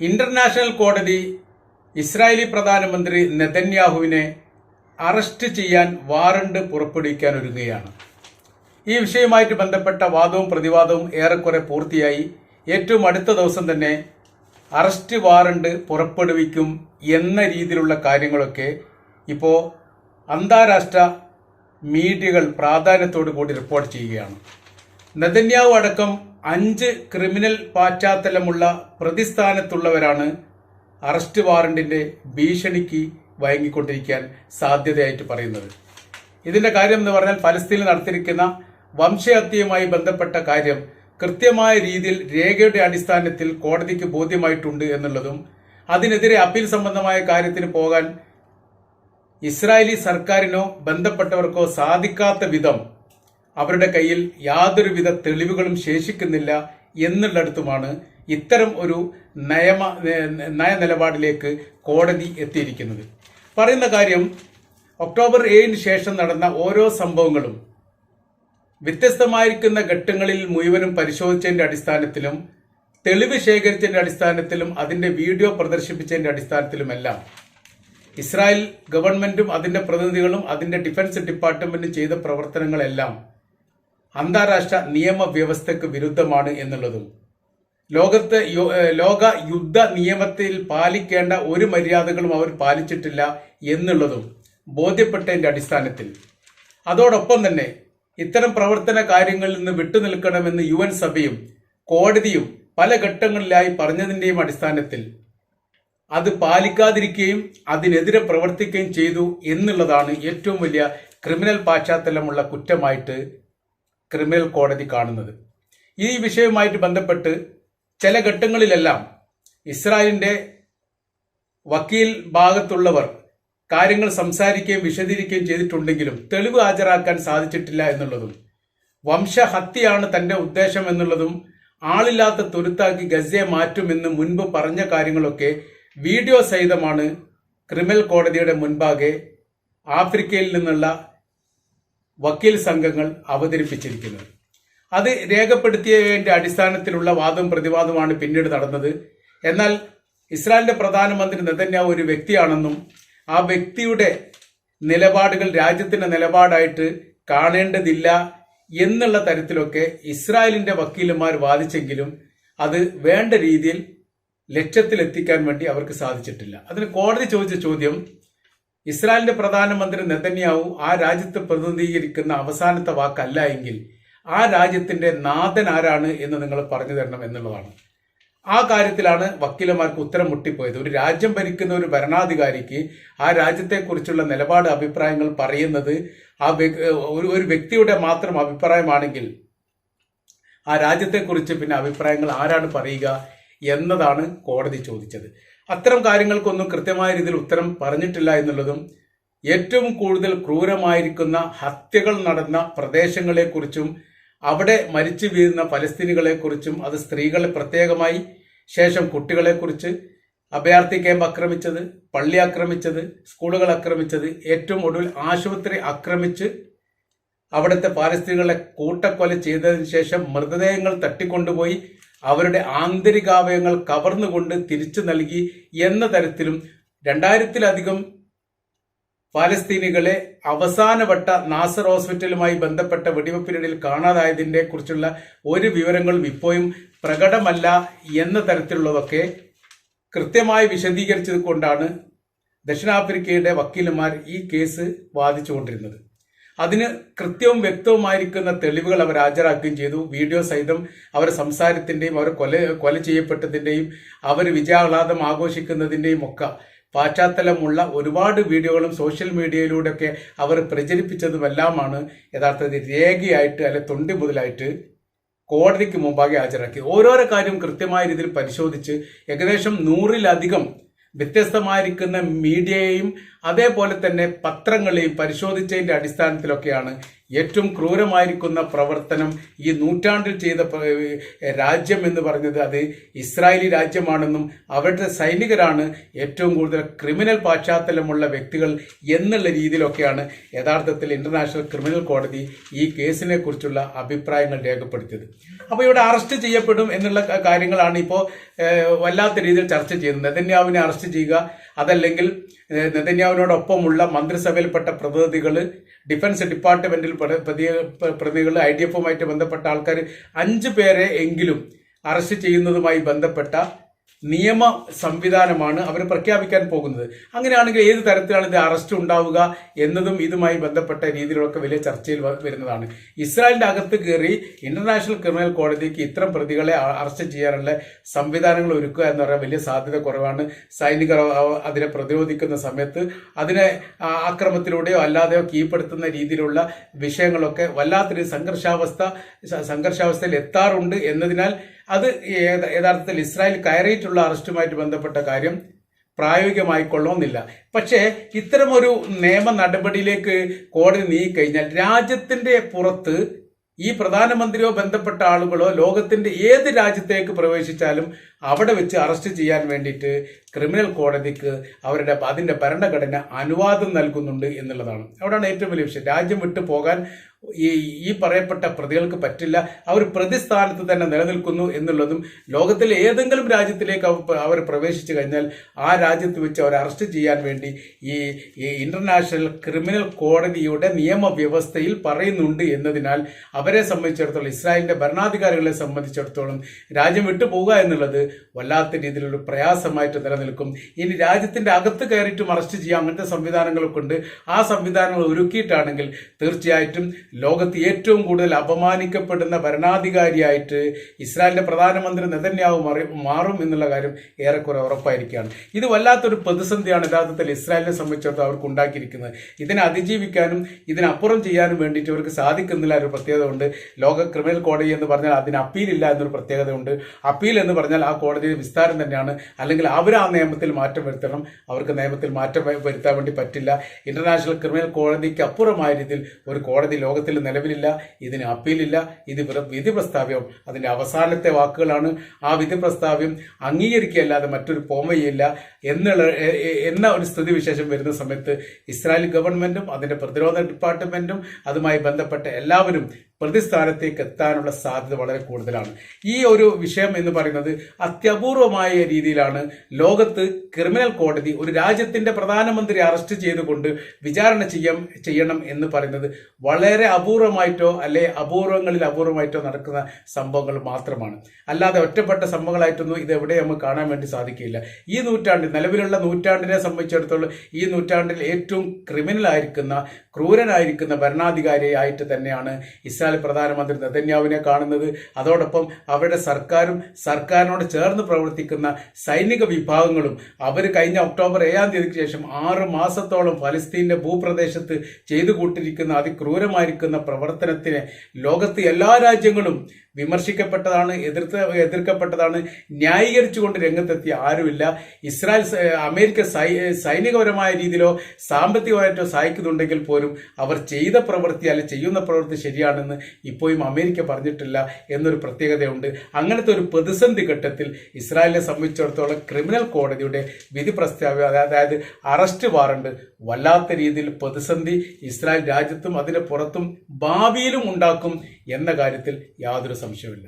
International കോടതി Israeli പ്രധാനമന്ത്രി നെതന്യാഹുവിനെ arrest ചെയ്യാൻ വാറണ്ട് പുറപ്പെടുവിക്കാൻ ഒരുങ്ങുകയാണ്. ഈ വിഷയവുമായിട്ട് ബന്ധപ്പെട്ട വാദവും പ്രതിവാദവും ഏറെക്കുറെ പൂർത്തിയായി. ഏറ്റവും അടുത്ത ദിവസം തന്നെ അറസ്റ്റ് വാറണ്ട് പുറപ്പെടുവിക്കും എന്ന രീതിയിലുള്ള കാര്യങ്ങളൊക്കെ ഇപ്പോൾ അന്താരാഷ്ട്ര മീഡിയകൾ പ്രാധാന്യത്തോടു കൂടി റിപ്പോർട്ട് ചെയ്യുകയാണ്. നെതന്യാഹു അടക്കം അഞ്ച് ക്രിമിനൽ പശ്ചാത്തലമുള്ള പ്രതിസ്ഥാനത്തുള്ളവരാണ് അറസ്റ്റ് വാറണ്ടിന്റെ ഭീഷണിക്ക് വഴങ്ങിക്കൊണ്ടിരിക്കാൻ സാധ്യതയായിട്ട് പറയുന്നത്. ഇതിന്റെ കാര്യം എന്ന് പറഞ്ഞാൽ ഫലസ്തീനിൽ നടത്തിയിരിക്കുന്ന വംശഹത്യയുമായി ബന്ധപ്പെട്ട കാര്യം കൃത്യമായ രീതിയിൽ രേഖയുടെ അടിസ്ഥാനത്തിൽ കോടതിക്ക് ബോധ്യമായിട്ടുണ്ട് എന്നുള്ളതും അതിനെതിരെ അപ്പീൽ സംബന്ധമായ കാര്യത്തിന് പോകാൻ ഇസ്രായേലി സർക്കാരിനോ ബന്ധപ്പെട്ടവർക്കോ സാധിക്കാത്ത വിധം അവരുടെ കയ്യിൽ യാതൊരുവിധ തെളിവുകളും ശേഷിക്കുന്നില്ല എന്നുള്ളിടത്തുമാണ് ഇത്തരം ഒരു നയമ നയനിലപാടിലേക്ക് കോടതി എത്തിയിരിക്കുന്നത്. പറയുന്ന കാര്യം ഒക്ടോബർ ഏഴിന് ശേഷം നടന്ന ഓരോ സംഭവങ്ങളും വ്യത്യസ്തമായിരിക്കുന്ന ഘട്ടങ്ങളിൽ മുഴുവനും പരിശോധിച്ചതിന്റെ അടിസ്ഥാനത്തിലും തെളിവ് ശേഖരിച്ചതിന്റെ അടിസ്ഥാനത്തിലും അതിന്റെ വീഡിയോ പ്രദർശിപ്പിച്ചതിന്റെ അടിസ്ഥാനത്തിലുമെല്ലാം ഇസ്രായേൽ ഗവൺമെന്റും അതിന്റെ പ്രതിനിധികളും അതിന്റെ ഡിഫൻസ് ഡിപ്പാർട്ട്മെന്റും ചെയ്ത പ്രവർത്തനങ്ങളെല്ലാം അന്താരാഷ്ട്ര നിയമ വ്യവസ്ഥയ്ക്ക് വിരുദ്ധമാണ് എന്നുള്ളതും ലോകത്ത് ലോക യുദ്ധ നിയമത്തിൽ പാലിക്കേണ്ട ഒരു മര്യാദകളും അവർ പാലിച്ചിട്ടില്ല എന്നുള്ളതും ബോധ്യപ്പെട്ടതിന്റെ അടിസ്ഥാനത്തിൽ. അതോടൊപ്പം തന്നെ ഇത്തരം പ്രവർത്തന കാര്യങ്ങളിൽ നിന്ന് വിട്ടുനിൽക്കണമെന്ന് യു എൻ സഭയും കോടതിയും പല ഘട്ടങ്ങളിലായി പറഞ്ഞതിന്റെയും അടിസ്ഥാനത്തിൽ അത് പാലിക്കാതിരിക്കുകയും അതിനെതിരെ പ്രവർത്തിക്കുകയും ചെയ്തു എന്നുള്ളതാണ് ഏറ്റവും വലിയ ക്രിമിനൽ പാശ്ചാത്തലമുള്ള കുറ്റമായിട്ട് ക്രിമിനൽ കോടതി കാണുന്നത്. ഈ വിഷയവുമായിട്ട് ബന്ധപ്പെട്ട് ചില ഘട്ടങ്ങളിലെല്ലാം ഇസ്രായേലിന്റെ വക്കീൽ ഭാഗത്തുള്ളവർ കാര്യങ്ങൾ സംസാരിക്കുകയും വിശദീകരിക്കുകയും ചെയ്തിട്ടുണ്ടെങ്കിലും തെളിവ് ഹാജരാക്കാൻ സാധിച്ചിട്ടില്ല എന്നുള്ളതും വംശഹത്യയാണ് തന്റെ ഉദ്ദേശം എന്നുള്ളതും ആളില്ലാത്ത തുരുത്താക്കി ഗസയെ മാറ്റുമെന്ന് മുൻപ് പറഞ്ഞ കാര്യങ്ങളൊക്കെ വീഡിയോ സഹിതമാണ് ക്രിമിനൽ കോടതിയുടെ മുൻപാകെ ആഫ്രിക്കയിൽ നിന്നുള്ള വക്കീൽ സംഘങ്ങൾ അവതരിപ്പിച്ചിരിക്കുന്നത്. അത് രേഖപ്പെടുത്തിയതിന്റെ അടിസ്ഥാനത്തിലുള്ള വാദവും പ്രതിവാദവുമാണ് പിന്നീട് നടന്നത്. എന്നാൽ ഇസ്രായേലിന്റെ പ്രധാനമന്ത്രി നെതന്യാവ് ഒരു വ്യക്തിയാണെന്നും ആ വ്യക്തിയുടെ നിലപാടുകൾ രാജ്യത്തിന്റെ നിലപാടായിട്ട് കാണേണ്ടതില്ല എന്നുള്ള തരത്തിലൊക്കെ ഇസ്രായേലിന്റെ വക്കീലന്മാർ വാദിച്ചെങ്കിലും അത് വേണ്ട രീതിയിൽ ലക്ഷ്യത്തിലെത്തിക്കാൻ വേണ്ടി അവർക്ക് സാധിച്ചിട്ടില്ല. അതിന് കോടതി ചോദിച്ച ചോദ്യം ഇസ്രായേലിന്റെ പ്രധാനമന്ത്രി നെതന്യാവു ആ രാജ്യത്തെ പ്രതിനിധീകരിക്കുന്ന അവസാനത്തെ വാക്കല്ല എങ്കിൽ ആ രാജ്യത്തിന്റെ നാഥൻ ആരാണ് എന്ന് നിങ്ങൾ പറഞ്ഞു തരണം എന്നുള്ളതാണ്. ആ കാര്യത്തിലാണ് വക്കീലന്മാർക്ക് ഉത്തരം മുട്ടിപ്പോയത്. ഒരു രാജ്യം ഭരിക്കുന്ന ഒരു ഭരണാധികാരിക്ക് ആ രാജ്യത്തെക്കുറിച്ചുള്ള നിലപാട് അഭിപ്രായങ്ങൾ പറയുന്നത് ആ ഒരു ഒരു വ്യക്തിയുടെ മാത്രം അഭിപ്രായമാണെങ്കിൽ ആ രാജ്യത്തെക്കുറിച്ച് പിന്നെ അഭിപ്രായങ്ങൾ ആരാണ് പറയുക എന്നതാണ് കോടതി ചോദിച്ചത്. അത്തരം കാര്യങ്ങൾക്കൊന്നും കൃത്യമായ രീതിയിൽ ഉത്തരം പറഞ്ഞിട്ടില്ല എന്നുള്ളതും ഏറ്റവും കൂടുതൽ ക്രൂരമായിരിക്കുന്ന ഹത്യകൾ നടന്ന പ്രദേശങ്ങളെക്കുറിച്ചും അവിടെ മരിച്ചു വീഴുന്ന ഫലസ്തീനികളെക്കുറിച്ചും അത് സ്ത്രീകളെ പ്രത്യേകമായി ശേഷം കുട്ടികളെക്കുറിച്ച് അഭയാർത്ഥി ക്യാമ്പ് ആക്രമിച്ചത് പള്ളി ആക്രമിച്ചത് സ്കൂളുകൾ ആക്രമിച്ചത് ഏറ്റവും ഒടുവിൽ ആശുപത്രി ആക്രമിച്ച് അവിടുത്തെ പാലസ്തീനികളെ കൂട്ടക്കൊല ചെയ്തതിനു ശേഷം മൃതദേഹങ്ങൾ തട്ടിക്കൊണ്ടുപോയി അവരുടെ ആന്തരികാവയങ്ങൾ കവർന്നുകൊണ്ട് തിരിച്ചു നൽകി എന്ന തരത്തിലും രണ്ടായിരത്തിലധികം പാലസ്തീനികളെ അവസാനവട്ട നാസർ ഹോസ്പിറ്റലുമായി ബന്ധപ്പെട്ട വെടിവെപ്പിനിടയിൽ കാണാതായതിനെ കുറിച്ചുള്ള ഒരു വിവരങ്ങളും ഇപ്പോഴും പ്രകടമല്ല എന്ന തരത്തിലുള്ളതൊക്കെ കൃത്യമായി വിശദീകരിച്ചത് കൊണ്ടാണ് ദക്ഷിണാഫ്രിക്കയുടെ വക്കീലന്മാർ ഈ കേസ് വാദിച്ചുകൊണ്ടിരുന്നത്. അതിന് കൃത്യവും വ്യക്തവുമായിരിക്കുന്ന തെളിവുകൾ അവർ ഹാജരാക്കുകയും ചെയ്തു. വീഡിയോ സഹിതം അവർ സംസാരത്തിന്റെയും അവർ കൊല കൊല ചെയ്യപ്പെട്ടതിന്റെയും അവർ വിജയാഹ്ലാദം ആഘോഷിക്കുന്നതിന്റെയും ഒക്കെ പശ്ചാത്തലമുള്ള ഒരുപാട് വീഡിയോകളും സോഷ്യൽ മീഡിയയിലൂടെയൊക്കെ അവർ പ്രചരിപ്പിച്ചതുമെല്ലാമാണ് യഥാർത്ഥത്തിൽ രേഖയായിട്ട് അല്ലെ തൊണ്ടി മുതലായിട്ട് കോടതിക്ക് മുമ്പാകെ ഹാജരാക്കി. ഓരോരോ കാര്യം കൃത്യമായ രീതിയിൽ പരിശോധിച്ച് ഏകദേശം നൂറിലധികം വ്യത്യസ്തമായിരിക്കുന്ന മീഡിയയെയും അതേപോലെ തന്നെ പത്രങ്ങളെയും പരിശോധിച്ചതിന്റെ അടിസ്ഥാനത്തിലൊക്കെയാണ് ഏറ്റവും ക്രൂരമായിരിക്കുന്ന പ്രവർത്തനം ഈ നൂറ്റാണ്ടിൽ ചെയ്ത രാജ്യം എന്ന് പറഞ്ഞത് അത് ഇസ്രായേലി രാജ്യമാണെന്നും അവരുടെ സൈനികരാണ് ഏറ്റവും കൂടുതൽ ക്രിമിനൽ പാശ്ചാത്തലമുള്ള വ്യക്തികൾ എന്നുള്ള രീതിയിലൊക്കെയാണ് യഥാർത്ഥത്തിൽ ഇന്റർനാഷണൽ ക്രിമിനൽ കോടതി ഈ കേസിനെ കുറിച്ചുള്ള അഭിപ്രായങ്ങൾ രേഖപ്പെടുത്തിയത്. അപ്പോൾ ഇവിടെ അറസ്റ്റ് ചെയ്യപ്പെടും എന്നുള്ള കാര്യങ്ങളാണ് ഇപ്പോൾ വല്ലാത്ത രീതിയിൽ ചർച്ച ചെയ്യുന്നത്. നെതന്യാവിനെ അറസ്റ്റ് ചെയ്യുക. അതല്ലെങ്കിൽ നെതന്യാവിനോടൊപ്പമുള്ള മന്ത്രിസഭയിൽപ്പെട്ട പ്രതിനിധികൾ ഡിഫൻസ് ഡിപ്പാർട്ട്മെന്റിൽ പ്രതിനിധികൾ ഐ ഡി എഫുമായിട്ട് ബന്ധപ്പെട്ട ആൾക്കാർ അഞ്ച് പേരെ എങ്കിലും അറസ്റ്റ് ചെയ്യുന്നതുമായി ബന്ധപ്പെട്ട നിയമ സംവിധാനമാണ് അവർ പ്രഖ്യാപിക്കാൻ പോകുന്നത്. അങ്ങനെയാണെങ്കിൽ ഏത് തരത്തിലാണ് ഇത് അറസ്റ്റ് ഉണ്ടാവുക എന്നതും ഇതുമായി ബന്ധപ്പെട്ട രീതിയിലൊക്കെ വലിയ ചർച്ചയിൽ വരുന്നതാണ്. ഇസ്രായേലിന്റെ അകത്ത് കയറി ഇന്റർനാഷണൽ ക്രിമിനൽ കോടതിക്ക് ഇത്തരം പ്രതികളെ അറസ്റ്റ് ചെയ്യാനുള്ള സംവിധാനങ്ങൾ ഒരുക്കുക എന്ന് പറയാൻ വലിയ സാധ്യത കുറവാണ്. സൈനികർ അതിനെ പ്രതിരോധിക്കുന്ന സമയത്ത് അതിനെ ആക്രമത്തിലൂടെയോ അല്ലാതെയോ കീഴ്പ്പെടുത്തുന്ന രീതിയിലുള്ള വിഷയങ്ങളൊക്കെ വല്ലാത്തൊരു സംഘർഷാവസ്ഥ സംഘർഷാവസ്ഥയിൽ എത്താറുണ്ട് എന്നതിനാൽ അത് യഥാർത്ഥത്തിൽ ഇസ്രായേൽ കയറിയിട്ടുള്ള അറസ്റ്റുമായിട്ട് ബന്ധപ്പെട്ട കാര്യം പ്രായോഗികമായി കൊള്ളണമെന്നില്ല. പക്ഷേ ഇത്തരമൊരു നിയമ നടപടിയിലേക്ക് കോടതി നീങ്ങിക്കഴിഞ്ഞാൽ രാജ്യത്തിന്റെ പുറത്ത് ഈ പ്രധാനമന്ത്രിയോ ബന്ധപ്പെട്ട ആളുകളോ ലോകത്തിന്റെ ഏത് രാജ്യത്തേക്ക് പ്രവേശിച്ചാലും അവിടെ വെച്ച് അറസ്റ്റ് ചെയ്യാൻ വേണ്ടിയിട്ട് ക്രിമിനൽ കോടതിക്ക് അവരുടെ അതിന്റെ ഭരണഘടന അനുവാദം നൽകുന്നുണ്ട് എന്നുള്ളതാണ്. അവിടെയാണ് ഏറ്റവും വലിയ വിഷയം. രാജ്യം വിട്ടു പോകാൻ ഈ ഈ പറയപ്പെട്ട പ്രതികൾക്ക് പറ്റില്ല. അവർ പ്രതിസ്ഥാനത്ത് തന്നെ നിലനിൽക്കുന്നു എന്നുള്ളതും ലോകത്തിലെ ഏതെങ്കിലും രാജ്യത്തിലേക്ക് അവർ പ്രവേശിച്ചു കഴിഞ്ഞാൽ ആ രാജ്യത്ത് വെച്ച് അവരെ അറസ്റ്റ് ചെയ്യാൻ വേണ്ടി ഈ ഈ ഇന്റർനാഷണൽ ക്രിമിനൽ കോടതിയുടെ നിയമവ്യവസ്ഥയിൽ പറയുന്നുണ്ട് എന്നതിനാൽ അവരെ സംബന്ധിച്ചിടത്തോളം ഇസ്രായേലിന്റെ ഭരണാധികാരികളെ സംബന്ധിച്ചിടത്തോളം രാജ്യം വിട്ടു പോകുക എന്നുള്ളത് വല്ലാത്ത രീതിയിലൊരു പ്രയാസമായിട്ട് നിലനിൽക്കും. ഇനി രാജ്യത്തിന്റെ അകത്ത് കയറിയിട്ടും അറസ്റ്റ് ചെയ്യാം അങ്ങനത്തെ സംവിധാനങ്ങളൊക്കെ ഉണ്ട്. ആ സംവിധാനങ്ങൾ ഒരുക്കിയിട്ടാണെങ്കിൽ തീർച്ചയായിട്ടും ലോകത്ത് ഏറ്റവും കൂടുതൽ അപമാനിക്കപ്പെടുന്ന ഭരണാധികാരിയായിട്ട് ഇസ്രായേലിന്റെ പ്രധാനമന്ത്രി നെതന്യാവ് മാറി- മാറും എന്നുള്ള കാര്യം ഏറെക്കുറെ ഉറപ്പായിരിക്കുകയാണ്. ഇത് വല്ലാത്തൊരു പ്രതിസന്ധിയാണ് യഥാർത്ഥത്തിൽ ഇസ്രായേലിനെ സംബന്ധിച്ചിടത്തോളം അവർക്ക് ഉണ്ടാക്കിയിരിക്കുന്നത്. ഇതിനെ അതിജീവിക്കാനും ഇതിനപ്പുറം ചെയ്യാനും വേണ്ടിയിട്ട് അവർക്ക് സാധിക്കുന്നില്ല ഒരു പ്രത്യേകത ഉണ്ട് ലോക ക്രിമിനൽ കോടതി എന്ന് പറഞ്ഞാൽ അതിന് അപ്പീലില്ല എന്നൊരു പ്രത്യേകത ഉണ്ട് അപ്പീൽ എന്ന് പറഞ്ഞാൽ ആ കോടതിയുടെ വിസ്താരം തന്നെയാണ്. അല്ലെങ്കിൽ അവർ ആ നിയമത്തിൽ മാറ്റം വരുത്തണം. അവർക്ക് നിയമത്തിൽ മാറ്റം വരുത്താൻ വേണ്ടി പറ്റില്ല. ഇന്റർനാഷണൽ ക്രിമിനൽ കോടതിക്ക് അപ്പുറമായ രീതിയിൽ ഒരു കോടതി ലോകത്തിൽ നിലവിലില്ല ഇതിന് അപ്പീലില്ല ഇത് വിധി പ്രസ്താവ്യം. അതിന്റെ അവസാനത്തെ വാക്കുകളാണ് ആ വിധി പ്രസ്താവ്യം അംഗീകരിക്കുകയല്ലാതെ മറ്റൊരു പോമയില്ല എന്നുള്ള എന്ന ഒരു സ്ഥിതിവിശേഷം വരുന്ന സമയത്ത് ഇസ്രായേൽ ഗവൺമെന്റും അതിന്റെ പ്രതിരോധ ഡിപ്പാർട്ട്മെന്റും അതുമായി ബന്ധപ്പെട്ട എല്ലാവരും പ്രതിസ്ഥാനത്തേക്ക് എത്താനുള്ള സാധ്യത വളരെ കൂടുതലാണ്. ഈ ഒരു വിഷയം എന്ന് പറയുന്നത് അത്യപൂർവമായ രീതിയിലാണ് ലോകത്ത് ക്രിമിനൽ കോടതി ഒരു രാജ്യത്തിന്റെ പ്രധാനമന്ത്രി അറസ്റ്റ് ചെയ്തുകൊണ്ട് വിചാരണ ചെയ്യാം ചെയ്യണം എന്ന് പറയുന്നത് വളരെ അപൂർവമായിട്ടോ അല്ലെ അപൂർവങ്ങളിൽ അപൂർവമായിട്ടോ നടക്കുന്ന സംഭവങ്ങൾ മാത്രമാണ്. അല്ലാതെ ഒറ്റപ്പെട്ട സംഭവങ്ങളായിട്ടൊന്നും ഇത് എവിടെ നമുക്ക് കാണാൻ വേണ്ടി സാധിക്കില്ല ഈ നൂറ്റാണ്ടിൽ നിലവിലുള്ള നൂറ്റാണ്ടിനെ സംബന്ധിച്ചിടത്തോളം ഈ നൂറ്റാണ്ടിൽ ഏറ്റവും ക്രിമിനൽ ആയിരിക്കുന്ന ക്രൂരനായിരിക്കുന്ന ഭരണാധികാരിയായിട്ട് തന്നെയാണ് ഇസ്രായേൽ പ്രധാനമന്ത്രി നെതന്യാവിനെ കാണുന്നത്. അതോടൊപ്പം അവരുടെ സർക്കാരും സർക്കാരിനോട് ചേർന്ന് പ്രവർത്തിക്കുന്ന സൈനിക വിഭാഗങ്ങളും അവർ കഴിഞ്ഞ ഒക്ടോബർ ഏഴാം തീയതിക്ക് ശേഷം ആറ് മാസത്തോളം ഫലസ്തീന്റെ ഭൂപ്രദേശത്ത് ചെയ്തു കൂട്ടിരിക്കുന്ന അതിക്രൂരമായിരിക്കുന്ന പ്രവർത്തനത്തിനെ ലോകത്ത് എല്ലാ രാജ്യങ്ങളും വിമർശിക്കപ്പെട്ടതാണ് എതിർത്ത് എതിർക്കപ്പെട്ടതാണ് ന്യായീകരിച്ചുകൊണ്ട് രംഗത്തെത്തിയ ആരുമില്ല. ഇസ്രായേൽ അമേരിക്ക സൈനികപരമായ രീതിയിലോ സാമ്പത്തികമായിട്ടോ സഹായിക്കുന്നുണ്ടെങ്കിൽ പോലും അവർ ചെയ്ത പ്രവൃത്തി അല്ലെ ചെയ്യുന്ന പ്രവൃത്തി ശരിയാണെന്ന് ഇപ്പോഴും അമേരിക്ക പറഞ്ഞിട്ടില്ല എന്നൊരു പ്രത്യേകതയുണ്ട്. അങ്ങനത്തെ ഒരു പ്രതിസന്ധി ഘട്ടത്തിൽ ഇസ്രായേലിനെ സംബന്ധിച്ചിടത്തോളം ക്രിമിനൽ കോടതിയുടെ വിധി പ്രസ്താവ അതായത് അറസ്റ്റ് വാറണ്ട് വല്ലാത്ത രീതിയിൽ പ്രതിസന്ധി ഇസ്രായേൽ രാജ്യത്തും അതിന് പുറത്തും ഭാവിയിലും ഉണ്ടാക്കും എന്ന കാര്യത്തിൽ യാതൊരു സംശയമില്ല